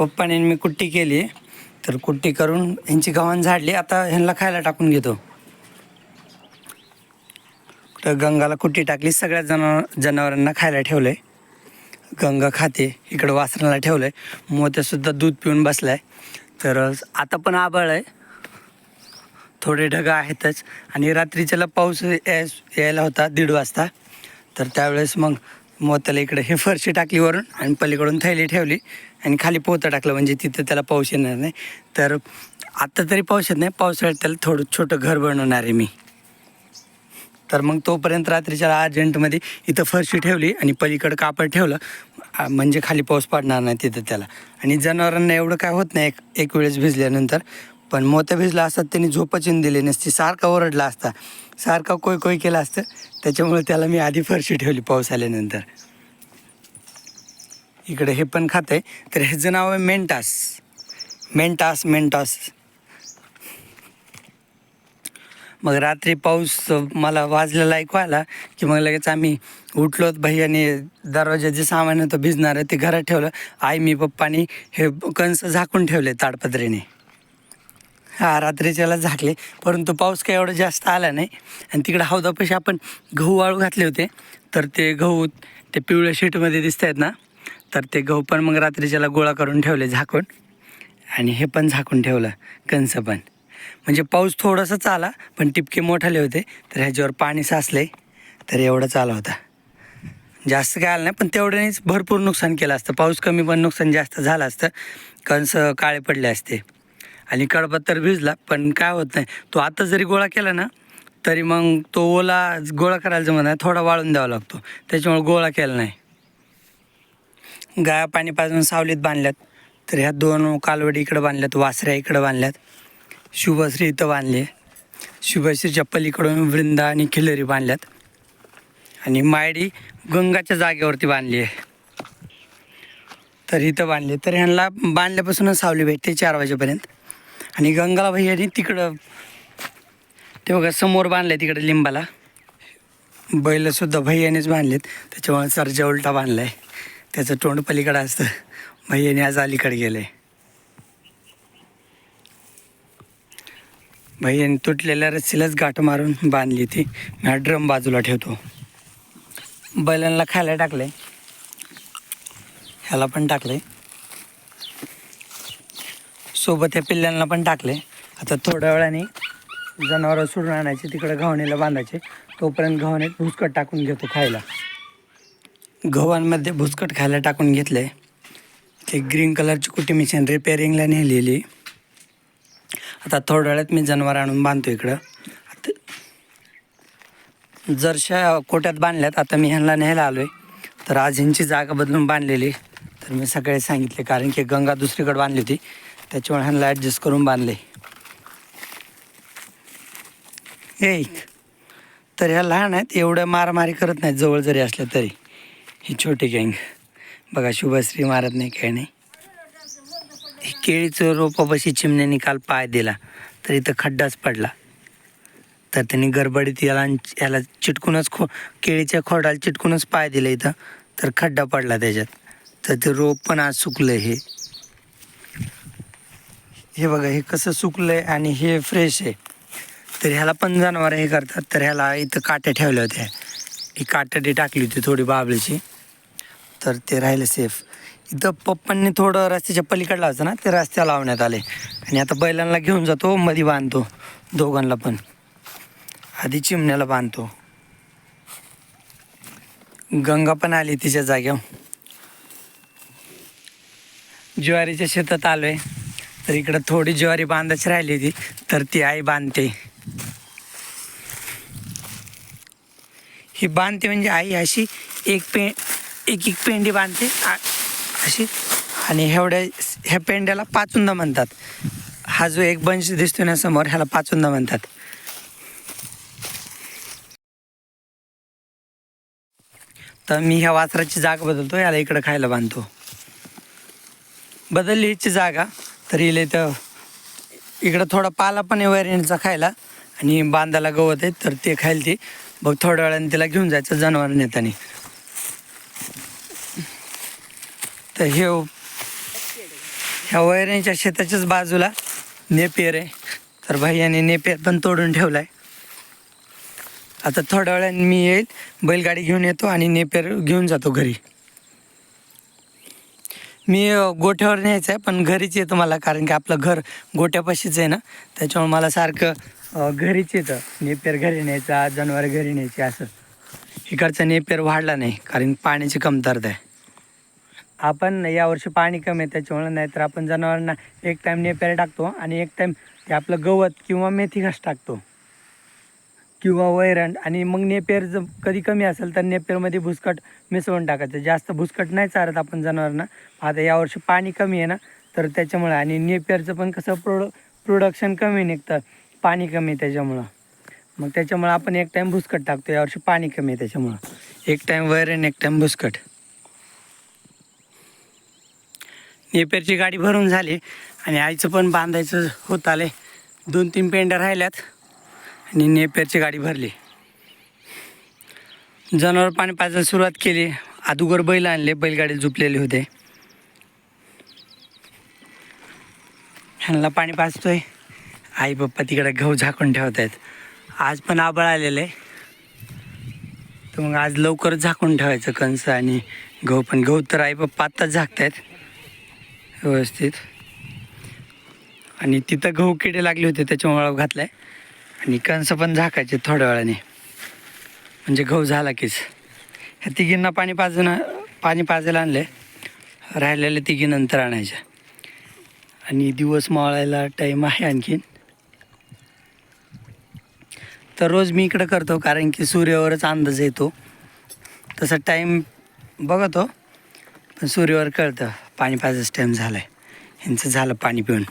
पप्पाने मी कुट्टी केली. तर कुट्टी करून ह्यांची गव्हाण झाडली. आता ह्यांना खायला टाकून घेतो. तर गंगाला कुट्टी टाकली. सगळ्या जनावर जनावरांना खायला ठेवलं आहे गंगा खाते. इकडं वासराला ठेवलं आहे मोत्यासुद्धा दूध पिऊन बसला आहे तर आता पण आबाळ आहे. थोडे ढगं आहेतच. आणि रात्रीच्याला पाऊस याय यायला होता दीड वाजता. तर त्यावेळेस मग मोत्याला इकडे हे फरशी टाकली वरून आणि पलीकडून थैली ठेवली. आणि खाली पोतं टाकलं म्हणजे तिथं त्याला पाऊस येणार नाही. तर आत्ता तरी पाऊस येत नाही. पावसाळ्यात त्याला थोडं छोटं घर बनवणार आहे मी. तर मग तोपर्यंत रात्रीच्या अर्जंटमध्ये इथं फरशी ठेवली आणि पलीकडं कापड ठेवलं. म्हणजे खाली पाऊस पडणार नाही तिथं त्याला. आणि जनावरांना एवढं काय होत नाही एक एक वेळेस भिजल्यानंतर. पण मोत्या भिजला असतात त्यांनी झोपचून दिली नसती. सारखा ओरडला असता. सारखा कोय कोय केला असतं. त्याच्यामुळे त्याला मी आधी फरशी ठेवली पाऊस आल्यानंतर. इकडे हे पण खातं. आहे तर ह्याचं नाव आहे मेंटास. मेंटास मेंटास. मग रात्री पाऊस मला वाजलेला ऐकू आला की मग लगेच आम्ही उठलोत भैयाने दरवाजाचे सामान होतं भिजणार ते घरात ठेवलं. आई मी पप्पानी हे कंस झाकून ठेवले ताडपत्रीने. हा रात्रीच्याला झाकले. परंतु पाऊस काही एवढा जास्त आला नाही. आणि तिकडे हौदापाशी आपण गहू वाळू घातले होते. तर ते गहू ते पिवळ्या शीटमध्ये दिसत आहेत ना. तर ते गहू पण मग रात्रीच्याला गोळा करून ठेवले झाकून. आणि हे पण झाकून ठेवलं कंस पण. म्हणजे पाऊस थोडासाच आला पण टिपके मोठाले होते तर ह्याच्यावर पाणी साचले तर एवढंच आला होता. जास्त काय आलं नाही पण तेवढ्यानेच भरपूर नुकसान केलं असतं. पाऊस कमी पण नुकसान जास्त झालं असतं. कंस काळे पडले असते. आणि कडबा तर भिजला पण काय होत नाही. तो आता जरी गोळा केला ना तरी मग तो ओला गोळा करायला जमत नाही थोडा वाळून द्यावा लागतो. त्याच्यामुळे गोळा केला नाही. गाया पाणी पाजून सावलीत बांधल्यात. तर ह्या दोन कालवडी इकडं बांधल्यात वासऱ्या इकडं बांधल्यात. शुभश्री इथं बांधली. शुभश्रीच्या पलीकडून वृंदा आणि खिलरी बांधल्यात. आणि मायडी गंगाच्या जागेवरती बांधली आहे. तर इथं बांधली. तर ह्यांना बांधल्यापासूनच सावली भेटते चार वाजेपर्यंत. आणि गंगाला भैयानी तिकडं ते बघा समोर बांधलं आहे तिकडं लिंबाला. बैलसुद्धा भैयानेच बांधलेत. त्याच्यामुळे सरजा उलटा बांधला आहे त्याचं तोंड पलीकडं असतं. भैयाने आज अलीकडे गेले. भैयाने तुटलेल्या रस्सीलाच गाठ मारून बांधली ती. मी हा ड्रम बाजूला ठेवतो. बैलांना खायला टाकले ह्याला पण टाकले सोबत या पिल्ल्यांना पण टाकले आता थोड्या वेळाने जनावरं सोडून आणायचे तिकडे घावणीला बांधायचे. तोपर्यंत घावणीत भुसकट टाकून घेतो खायला. गव्हांमध्ये भुसकट खायला टाकून घेतले ते ग्रीन कलरची कुटी मिशन रिपेअरिंगला नेलेली. आता थोड्या वेळात मी जनावर आणून बांधतो इकडं. आता जरशा कोट्यात बांधल्यात आता मी ह्यांना न्यायला आलो आहे तर आज ह्यांची जागा बदलून बांधलेली. तर मी सगळे सांगितले कारण की गंगा दुसरीकडे बांधली होती. त्याच्यामुळे ह्यांना ॲडजस्ट करून बांधले. हे तर ह्या लहान आहेत एवढं मारामारी करत नाहीत जवळ जरी असल्या तरी. ही छोटी गँग. बघा शुभश्री मारत नाही काय नाही हे केळीचं रोपापाशी चिमण्याने काल पाय दिला तर इथं खड्डाच पडला. तर त्यांनी गडबडीत याला याला चिटकूनच खो केळीच्या खोडाला चिटकूनच पाय दिला इथं तर खड्डा पडला त्याच्यात. तर ते रोप पण आज सुकलं हे. हे बघा हे कसं सुकलं आहे आणि हे फ्रेश आहे. तर ह्याला पण जनावर हे करतात तर ह्याला इथं काट्या ठेवल्या होत्या. ही काट्याटी टाकली होती थोडी बाबळीची. तर ते राहिलं सेफ इथं पप्पांनी थोडं रस्त्याच्या पलीकडला होतं ना ते रस्त्या लावण्यात आले. आणि आता बैलांना घेऊन जातो मध्ये बांधतो दोघांना पण. आधी चिमण्याला बांधतो. गंगा पण आली तिच्या जाग्यावर ज्वारीच्या शेतात आलो आहे तर इकडं थोडी ज्वारी बांधायची राहिली होती तर ती आई बांधते. ही बांधते म्हणजे आई अशी एक पे एक एक पेंडी बांधते अशी. आणि एवढ्या ह्या पेंड्याला पाचुंदा म्हणतात. हा जो एक बंच दिसतो ना समोर ह्याला पाचुंदा म्हणतात. तर मी ह्या वासराची जागा बदलतो याला इकडं खायला बांधतो. बदलली हिची जागा तर इले तर इकडं थोडा पाला पण आहे वैरणीचा खायला आणि बांधाला गवत आहे तर ते खायला ते. बघ थोड्या वेळाने तिला घेऊन जायचं जनावर नेतानी. तर हे हो. ह्या वैऱ्यांच्या शेताच्याच बाजूला नेपियर आहे. तर भाई नेपियर पण तोडून ठेवलाय. आता थोड्या वेळाने मी येईल बैलगाडी घेऊन येतो आणि नेपियर घेऊन जातो घरी. मी गोठ्यावर न्यायचं आहे पण घरीच येतं मला कारण की आपलं घर गोट्यापाशीच आहे ना. त्याच्यामुळे मला सारखं घरीच येतं. नेपेर घरी न्यायचा जनावर घरी न्यायची असं. इकडचा नेपेर वाढला नाही कारण पाण्याची कमतरता आहे. आपण यावर्षी पाणी कमी आहे त्याच्यामुळे नाहीतर आपण जनावरांना एक टाईम नेपेर टाकतो आणि एक टाईम ते आपलं गवत किंवा मेथी घास टाकतो. किंवा वैरण आणि मग नेपेर जर कधी कमी असेल तर नेपेरमध्ये भुसकट मिसळून टाकायचं. जास्त भुसकट नाही चारत आपण जनावरांना. आता यावर्षी पाणी कमी आहे ना तर त्याच्यामुळे आणि नेपेरचं पण कसं प्रोड प्रोडक्शन कमी निघतं. पाणी कमी आहे त्याच्यामुळं. मग त्याच्यामुळं आपण एक टाईम भुसकट टाकतो. यावर्षी पाणी कमी आहे त्याच्यामुळं. एक टाईम वैरण एक टाईम भुसकट. नेपेरची गाडी भरून झाली आणि आईचं पण बांधायचं होत आले दोन तीन पेंड्या राहिल्यात आणि नेपेरची गाडी भरली. जनावर पाणी पाजायला सुरुवात केली. अदुगर बैल आणले बैलगाडी झुपलेले होते. ह्यांना पाणी पाजतोय. आई पप्पा तिकडे गहू झाकून ठेवत आहेत आज पण आबळ आलेलं आहे तर मग आज लवकरच झाकून ठेवायचं कंस आणि गहू. पण गहू तर आई पप्पा आत्ताच झाकत आहेत व्यवस्थित. आणि तिथं गहू किडे लागले होते त्याच्यामुळे घातलं आहे आणि कंस पण झाकायचे थोड्या वेळाने. म्हणजे गहू झाला कीच ह्या तिघींना पाणी पाजणं पाणी पाजायला आणले राहिलेले तिघी नंतर आणायच्या. आणि दिवस मावळायला टाईम आहे आणखीन. तर रोज मी इकडं करतो कारण की सूर्यावरच अंदाज येतो. तसा टाईम बघतो. पण सूर्यावर कळतं. पाणी पाजायचं टाईम झाला आहे ह्यांचं झालं पाणी पिऊन.